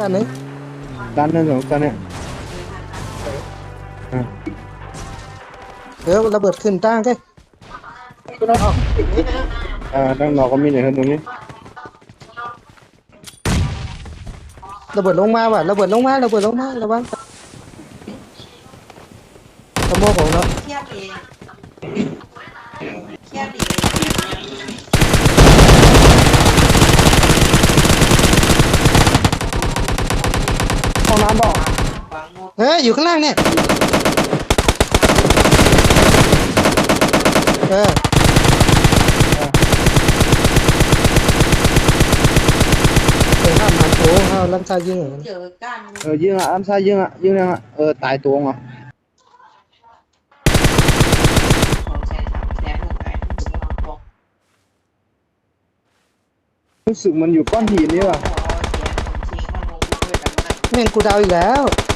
ด้านไหนด้านนั้นสองด้านเนี่ยอ่าเดี๋ยวระเบิดขึ้นตั้งแค่อ่าด้านนอกก็มีเนี่ยครับตรงนี้ระเบิดลงมาว่ะระเบิดลงมาระเบิดลงมาระวังสมองของเรา เทียบเองเทียบเอง ห้องน้ำบอก วางงบ เฮ้ยอยู่ข้างล่างเนี่ย เออเดี๋ยวห้ามหันโถห้ามลังชายิงเหรอ เจอกัน เออยิงอะอันซ้ายยิงอะยิงยังอะเออตายตัวงอะของแชร์ทำแชร์ลงไปบอกรู้สึกมันอยู่ก้อนหินนี่ว่ะทิ้งมันลงด้วยกันได้แม่งกูดาวอีกแล้วใจดึงก็ไงก็ไม่ได้เอาเรือแบบลายถึงห้ามว่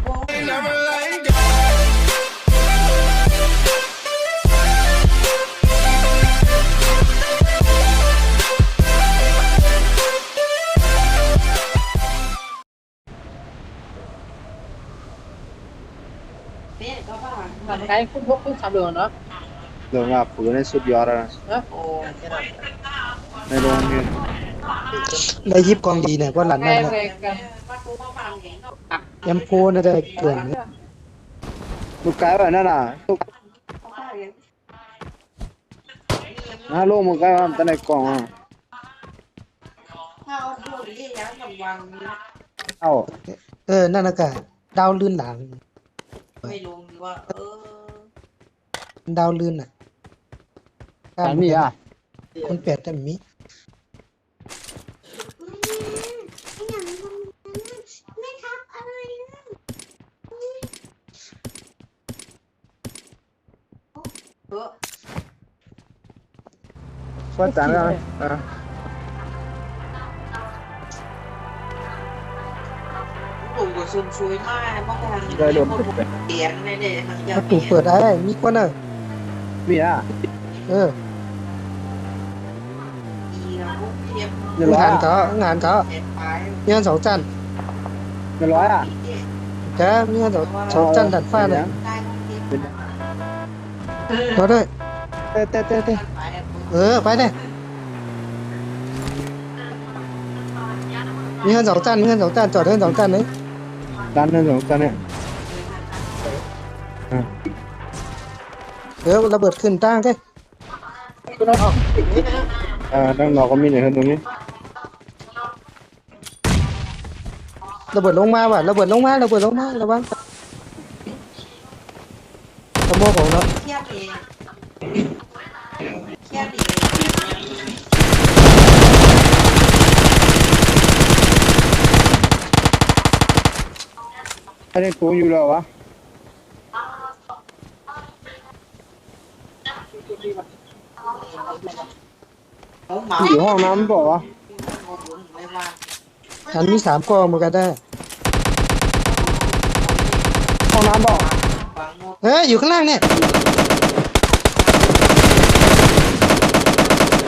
ทำไงคุณพกคุณสามเหลืองเนาะเรื่องว่าปืนในสุดยอดแล้วนะนะโอ้ในโรงเรียนได้ยิบกองดีเนี่ยก็หลันแรนั่นงนะแรงกันว่ากูว่าฟังเองเนาะยำโพน่าจะเกินลูกไก่แบบนั่นน่ะลูกเขาว่าเองนะลูกมึงไก่ว่ามันตั้งในกล่องอะถ้าเอาพูดที่ยังกับวางนี้เอ้าเออนั่นนะกะดาวลื่นหลังไม่รู้ว่าเออ ดาวลื่นอะสามีอะคนแปดแต่มีเออว่าจานแล้วอ่า đủ của xuân suối mai mong hàng tiền này để hàng ประตูเปิดได้มีคนอะ มีอะเออ gì là cũng thêm เงินร้อยงานอะเขางานเขา đẹp phái มีงานสองจันทร์เงินร้อยอะแกมีงานสองสองจันทร์ดัดฟ้าเนี่ย tay không เป็น thêm เราด้วย เต้เต้เต้เต้ phải là เออ ไปเนี่ยมีงานสองจันทร์มีงานสองจันทร์จอดเงินสองจันทร์เลยด้านนั้นสองด้านเนี่ยอ่า เดี๋ยวระเบิดขึ้นตั้งแค่คุณเอาออกอ่าด้านนอกก็มีเนี่ยครับตรงนี้ระเบิดลงมาว่ะระเบิดลงมาระเบิดลงมาระวังสมองของเรา khiếp thì khiếp thì อันนี้ตัวอยู่แล้ววะ không máu อยู่ห้องน้ำบอกวะ một bốn mươi ba ฉันมีสามกองเหมือนกันได้ ห้องน้ำบอกเฮ้ยอยู่ข้างล่างเนี่ย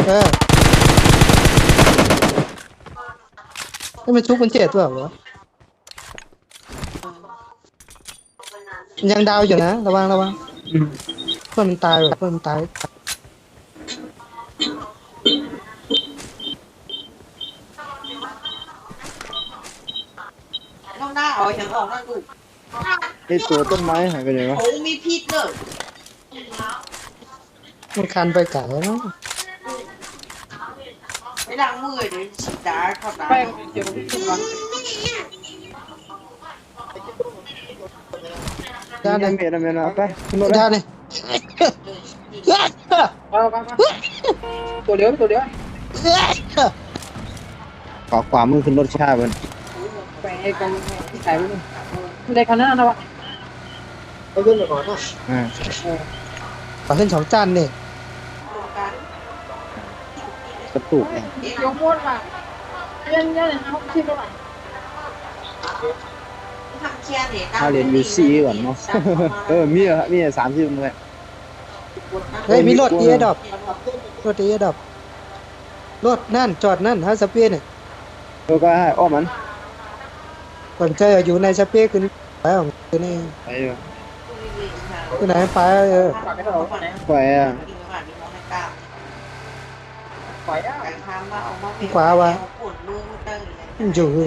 เออให้มันชุบมันเจ็ดตัวเหรอยังดาวอยู่นะ ระวังระวัง เพื่อนมันตายว่ะเพื่อนมันตาย nó đã ở chẳng ổn nó đủ ไอ้ตัวต้นไม้หายไปไหนวะ không mi thịt nữa มันคันไปไก่แล้วเนาะ cái đang mười đấy chỉ đá còn แป้ đá งเดี๋ยวคุณวางด้านนี่ไหนเมียนะเมียนะไปขึ้นรถด้านไหนเอาไปไปตัวเดียวตัวเดียวขวาขวามมือขึ้นรถชาเบิ้ลไปไอ้กันใส่ไปเลยในคันนั้นนะวะไปขึ้นก่อนนะอ่าขอขึ้นสองจานเนี่ยกระตุกเนี่ย ยกม้วนมาเย็นเย็นเอาที่ตรงไหร่ ถ้าเรียนยูซีก่อนเนาะ เออ มีอะมีสามสิบเลย เฮ้ยมีรถเอียดอกรถเอียดอกรถนั่นจอดนั่นฮะสเปียเนี่ยเออก็ให้อ้อมมันก่อนใจอยู่ในสเปียขึ้นไปของคือนี่ไปเถอะคือไหนไปเออฝากไปเถอะไหนไปอะปล่อยอะอยู่หึ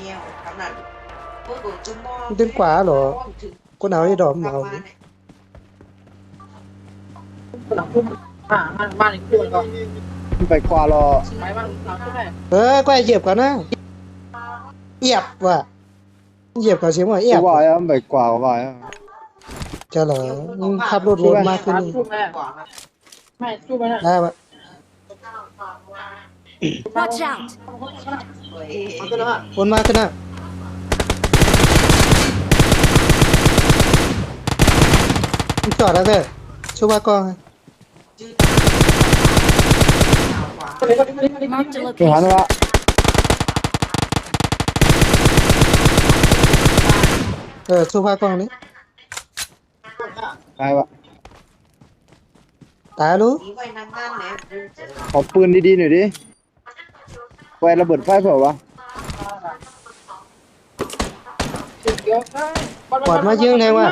งหรอกคนเฮาจอดแน่ดึงขวาเหรอคนเอาไอ้ดอกมาเอาหลังทุ่มอ่าบ้านบ้านอีกคู่ก็ไปกว่ารอไปบ้านหลังทุ่มได้เออก็เหยียบก่อนนะเอียบว่ะเหยียบก่อนเสียงว่าเอียบว่าอะไปกว่าว่าอะจะเหรอมึงขับรถวนมากขึ้นสามนี่ทุ่มแม่ไม่ทุ่มไปนะได้ปะ Watch out! วนมาขึ้นนะมึงจอดแล้วเด้อช่วยว่ากองให้ Marked a ไปหา location. ว่าเออช่วยว่ากองนี้ไปวะตายรู้ ขอปืนดีๆหน่อยดิ ไฟระเบิดไฟเปล่าวะเดี๋ยวปอดมาเยอะเลยว่ะ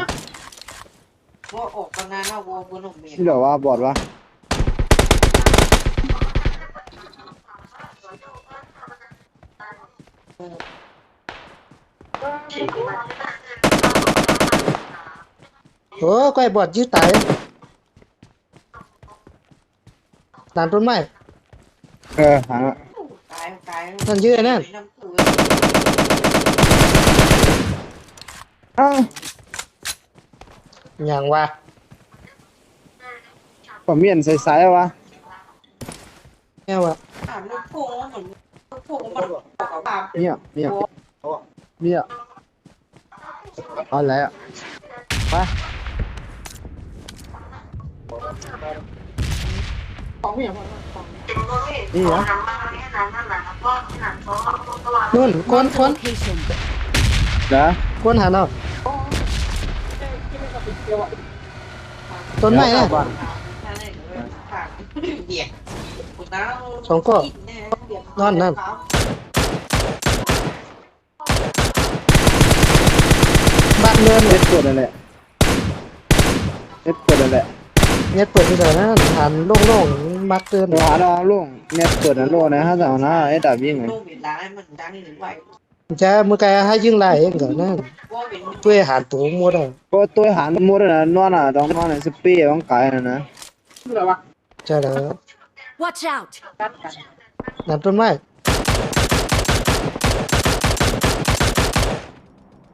ว่าออกกันนานแล้ววัวบนหนุ่มเมียนี่เหรอว่าบอดวะโอ้ก้อยบอดยืดตายด่านต้นไม้เออหา ละตายตายนั่นยืดนั่นน้ำปุ๋ยอ้าวอย่างว่าปะเมียนใส่สายวะแม่ว่าถามลูกพุ่งเหมือนลูกพุ่งมันบอกกับว่าเนี่ยเนี่ยเนี่ยเอาอะไรอะไปของพี่อย่างนี่เหรอนู่นคนคน Location. เดี๋ยวคนหันเอาต้นไม้นะบ้านเบียดสองก็นอนนั่นบ้านเดินเน็ตเปิดอะไรเน็ตเปิดอะไรเน็ตเปิดที่ไหนนะหันโล่งๆ มักเดินเดี๋ยวหาดาวลุงเน็ตเปิดนะโลนะฮะแต่เอาหน้าไอ้ดาบยิงไงลูกเบียดร้ายมันดังหรือไว้จะมือไกให้ยิงไล่เองก่อนนะว่าเป็นช่วยหันตัวหมดอะก็ตัวหารมดนะนอนอะต้องนอนในสเปรย์ต้องกายนะนะชื่ออะไรวะใช่แล้ว Watch out! กันกันนั่นต้นไม้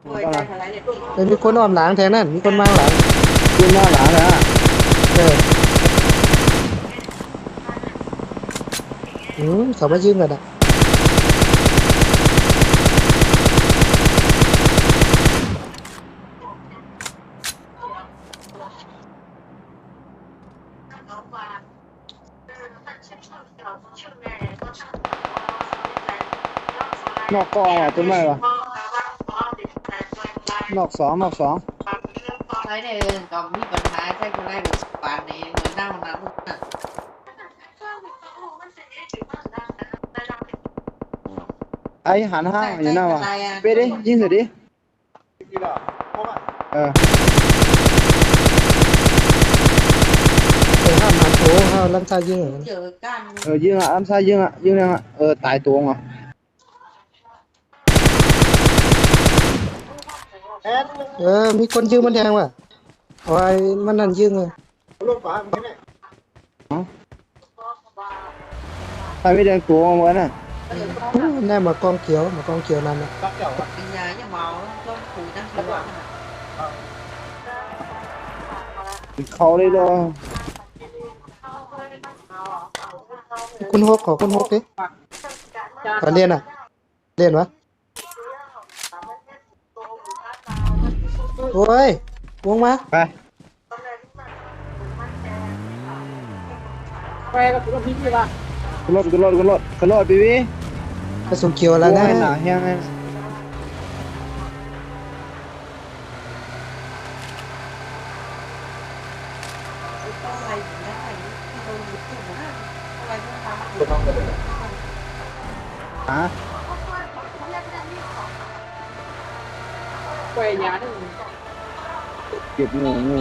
ป่วยใจอะไรเนี่ยแต่มีคนอ้อมหลังแทนนั่นมีคนมาหลัง ขึ้นหน้าหลังนะเออ อืมเขามายิงกันอะนอกกองอะต้นไม้วะนอก ไอ้หันห้างอยู่หน้าวะเป๊ะดิยิงเสร็จดิเออไปห้ามหันโถห้ามลังชายิงเหรอเจอกันเออยิงอะลำซ้ายยิงอะยิงแรงอะเออตายตัวอะเออ มีคนยิงมันแดงว่ะเอาไอ้มันนั่นยิงเลยตายไม่แดงตัวอะวะน่ะ แน่มากองเขียวมากองเขียวนั่นนะปัญญาเนี่ยเมาต้องคุยนั่งคุยว่าเขาเลยรอคุณหกขอคุณหกดิขอเรียนอะ เรียนวะโอ้ยวงมา ไปไปกับคุณพี่พี่ว่า ขึ้นรถขึ้นรถขึ้นรถขึ้นรถพี่พี่กรสุนเขียวแล้วนะ หนาแห้งเลยฮะเก็บงูงู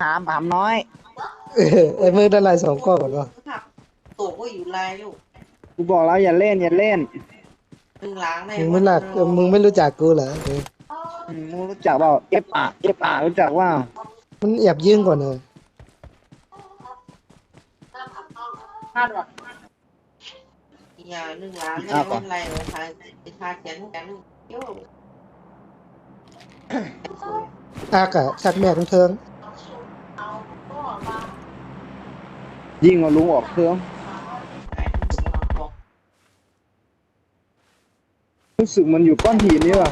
ถามถามน้อยเออไอ้มือด้ลายสองก้อนก่อนวะตัวก็อยู่ลายลูกกูบอกแล้วอย่าเล่นอย่าเล่นหนึ่งล้างในมึงไม่รักเออมึงไม่รู้จักกูเหรอเอออืมมึงรู้จักเปล่าเอฟอาเอฟอารู้จักว่ามันแอบยื่นก่อนเลยพลาดว่ะอย่าหนึ่งล้างไม่เป็นไรเลยทาทาแขนแขนโย่อากะชักแม่ทั้งเทิง ยิงเอาลุงออกเครื่องรู้สึกมันอยู่ก้อนหินนี่ว่ะ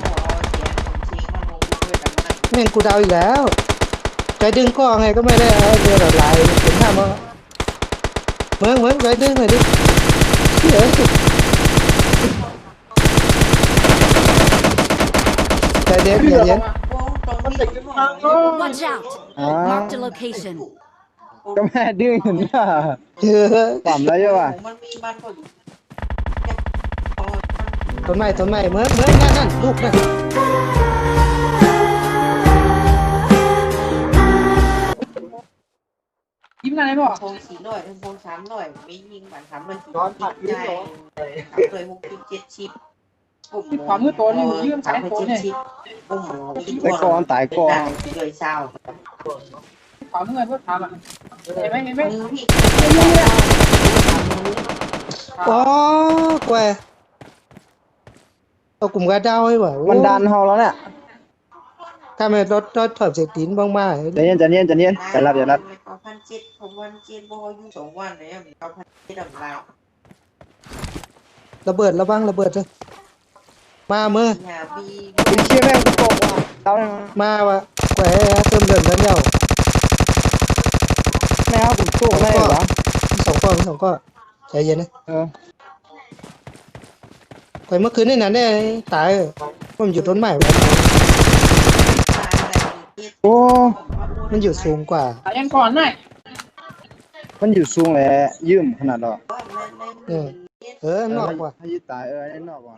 แม่งกูดาวอีกแล้วใจดึงก็ไงก็ไม่ได้ไอ้เรือแบบลายเห็นหน้ามั้งเมืองเมืองใจดึงหน่อยดิเฮ้ยใจเย็นใจเย็น Watch out! อ่า Marked a location. ก็แม่ดื้อเห็นป่ะเออต่ำแล้วใช่ป่ะมันมีมันก็อยู่ต้นไม้ต้นไม้เหมืองเหมืองนั่นนั่นลูกนั่นยิ้มอะไรบ่พงสี่ร้อยถึงพงสามร้อยไม่ยิงบันทำมันย้อนผักใจทำเลยหกสิบเจ็ดชิปผมเลยเศร้า ขอเงินเพื่อทำอะเห็นไหมเห็นไหมมือพี่อ๋อแกวกลุ่มกระดาวให้ว่ะโอ้มันดันเฮาแล้วเนี่ยถ้าไม่รถรถถอดเศษตีนบ้างมาใจเย็นใจเย็นใจเย็นใจรับใจรับเก้าพันเจ็ดผมวันเจ็ดบอยู่สองวันเลยเก้าพันเจ็ดดำลายระเบิดระวังระเบิดเลยมาเมื่อ อย่าบีคุณเชี่ยแม่งกูตกว่ะเอาเลยมาว่ะแกวเติมเดือนนั้นเดียว แม่เอาผมสู้ได้เหรอ มี สองก้อนมีสองก้อนใจเย็นนะเออไปเมื่อคืนนี่นะเนี่ยตายมันอยู่ต้นไม้วะโอ้มันอยู่สูงกว่าแต่ยังก่อนหน่อยมันอยู่สูงแหละยืมขนาดหรอเออนอกกว่า ให้ยืดตายเออไอ้นอกว่ะ